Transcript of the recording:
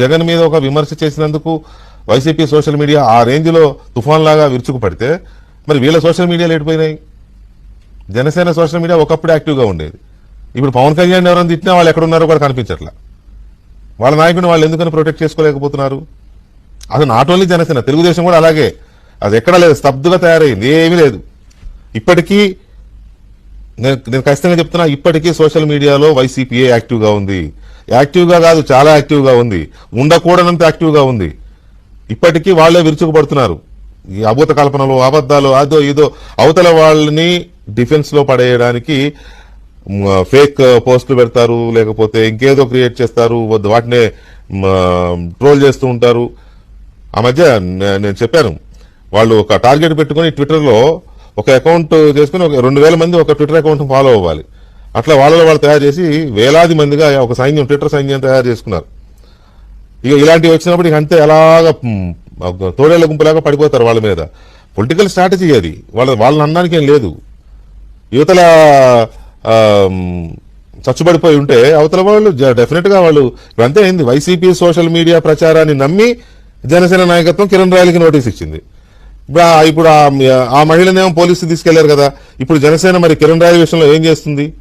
జగన్ మీద ఒక విమర్శ చేసినందుకు వైసీపీ సోషల్ మీడియా ఆ రేంజ్లో తుఫాన్ లాగా విరుచుకు పడితే మరి వీళ్ళ సోషల్ మీడియాలు ఎటుపోయినాయి? జనసేన సోషల్ మీడియా ఒకప్పుడు యాక్టివ్గా ఉండేది. ఇప్పుడు పవన్ కళ్యాణ్ ఎవరైనా తిట్టినా వాళ్ళు ఎక్కడున్నారో కూడా కనిపించట్లా. వాళ్ళ నాయకుడిని వాళ్ళు ఎందుకని ప్రొటెక్ట్ చేసుకోలేకపోతున్నారు? అది నాట్ ఓన్లీ జనసేన తెలుగుదేశం కూడా అలాగే. అది ఎక్కడా లేదు స్తబ్దుగా తయారైంది ఏమీ లేదు. ఇప్పటికీ నేను నేను ఖచ్చితంగా చెప్తున్నా ఇప్పటికీ సోషల్ మీడియాలో వైసీపీఏ యాక్టివ్గా ఉంది. యాక్టివ్గా కాదు చాలా యాక్టివ్గా ఉంది. ఉండకూడనంత యాక్టివ్గా ఉంది. ఇప్పటికీ వాళ్ళే విరుచుకుపడుతున్నారు. ఈ అభూత కల్పనలు అబద్ధాలు అదో ఇదో అవతల వాళ్ళని డిఫెన్స్లో పడేయడానికి ఫేక్ పోస్టులు పెడతారు లేకపోతే ఇంకేదో క్రియేట్ చేస్తారు వాటినే ట్రోల్ చేస్తూ ఉంటారు. ఆ మధ్య నేను చెప్పాను. వాళ్ళు ఒక టార్గెట్ పెట్టుకుని ట్విట్టర్లో ఒక అకౌంట్ చేసుకుని ఒక రెండు వేల మంది ఒక ట్విట్టర్ అకౌంట్ ఫాలో అవ్వాలి. అట్లా వాళ్ళలో వాళ్ళు తయారు చేసి వేలాది మందిగా ఒక సైన్యం ట్విట్టర్ సైన్యం తయారు చేసుకున్నారు. ఇక ఇలాంటివి వచ్చినప్పుడు ఇక అంతే ఎలాగ తోడేళ్ళ గుంపులాగా పడిపోతారు వాళ్ళ మీద. పొలిటికల్ స్ట్రాటజీ అది. వాళ్ళ వాళ్ళని అనడానికి ఏం లేదు. యువతల చచ్చుబడిపోయి ఉంటే అవతల వాళ్ళు డెఫినెట్గా వాళ్ళు ఇవంతే అయింది. వైసీపీ సోషల్ మీడియా ప్రచారాన్ని నమ్మి జనసేన నాయకత్వం కిరణ్ రాయలకి నోటీస్ ఇచ్చింది. ఇప్పుడు ఇప్పుడు ఆ- మహిళనేమో పోలీసు తీసుకెళ్ళారు కదా. ఇప్పుడు జనసేన మరి కిరణ్ రాయల విషయంలో ఏం చేస్తుంది?